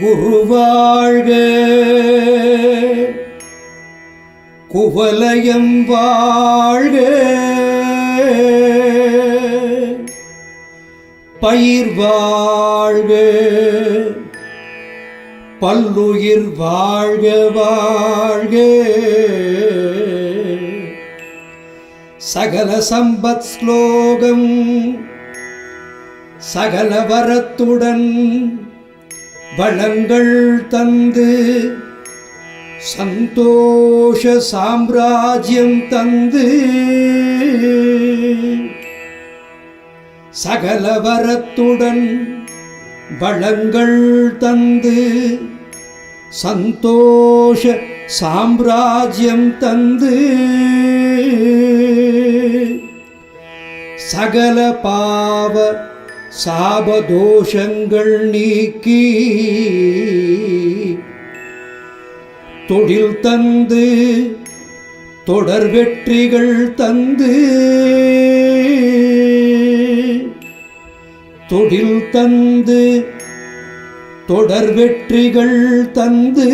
குருவாழ்க. குவலயம் வாழ்க. பயிர் வாழ்க. பல்லுயிர் வாழ்க வாழ்க. சகல சம்பத் ஸ்லோகம் சகல வரத்துடன் வளங்கள் தந்து சந்தோஷ சாம்ராஜ்யம் தந்து சகலவரத்துடன் வளங்கள் தந்து சந்தோஷ சாம்ராஜ்யம் தந்து சகல பாவ சாபதோஷங்கள் நீக்கி தொழில் தந்து தொடர் வெற்றிகள் தந்து தொழில் தந்து தொடர் வெற்றிகள் தந்து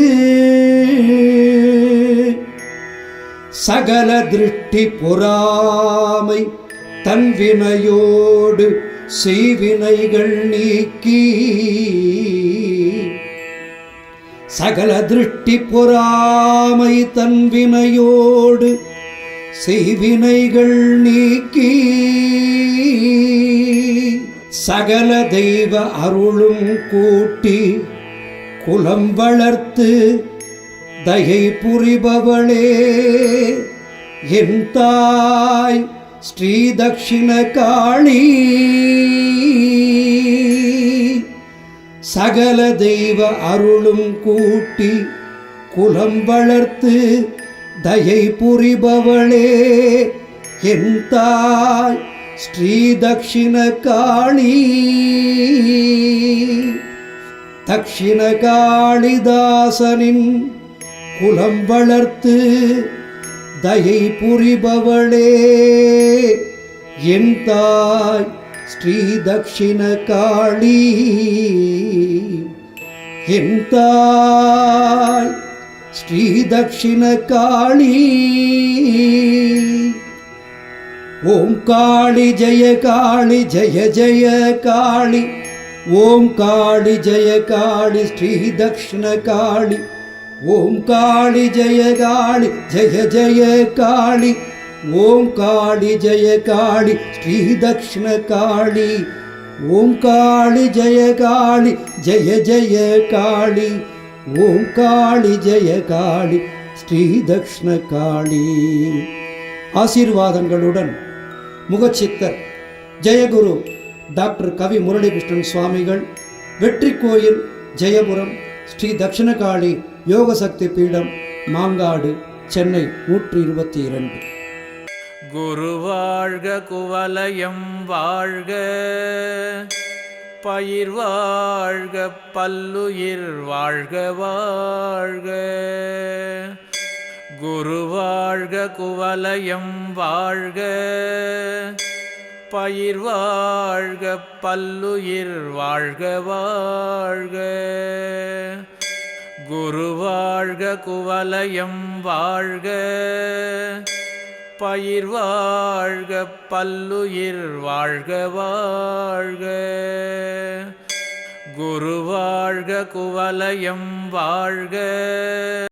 சகல திருஷ்டி பொறாமை தன்வினையோடு செய்வினைகள் நீக்கி சகல திருஷ்டி பொறாமை தன்வினையோடு செய்வினைகள் நீக்கி சகல தெய்வ அருளும் கூட்டி குலம் வளர்த்து தயை புரிபவளே என் தாய் ஸ்ரீதக்ஷிணகாணி சகல தெய்வ அருளும் கூட்டி குலம் வளர்த்து தயை புரிபவளே என் தாய் ஸ்ரீ தக்ஷிணகாளிதாசனின் குலம் வளர்த்து தயை புரிபவளே. என் தாய் ஸ்ரீ தக்ஷிண காளி. என் தாய் ஸ்ரீ தக்ஷிண காளி. ஓம் காளி ஜெய காளி ஜெய ஜெய காளி. ஓம் காளி ஜெய காளி ஸ்ரீ தக்ஷிண காளி. ஓம் காளி ஜெய காளி ஜெய ஜெய காளி. ஓம் காளி ஜெய காளி ஸ்ரீதக்ஷ்ண காளி. ஓம் காளி ஜெய காளி ஜெய ஜெய காளி. ஓம் காளி ஜெய காளி ஸ்ரீதக்ஷ்ண காளி. ஆசீர்வாதங்களுடன் முகச்சித்தர் ஜெயகுரு டாக்டர் கவி முரளிகிருஷ்ணன் சுவாமிகள் வெற்றி கோயில் ஜெயபுரம் ஸ்ரீ தட்சிணகாளி யோகசக்தி பீடம் மாங்காடு சென்னை நூற்றி இருபத்தி இரண்டு குரு வாழ்க குவலயம் வாழ்க பயிர் வாழ்க பல்லுயிர் வாழ்க வாழ்க. குரு வாழ்க குவலயம் வாழ்க பயிர் வாழ்க பல்லுயிர் வாழ்க வாழ்க. குரு வாழ்க குவலயம் வாழ்க. பயிர் வாழ்க பல்லுயிர் வாழ்க வாழ்க. குரு வாழ்க குவலயம் வாழ்க.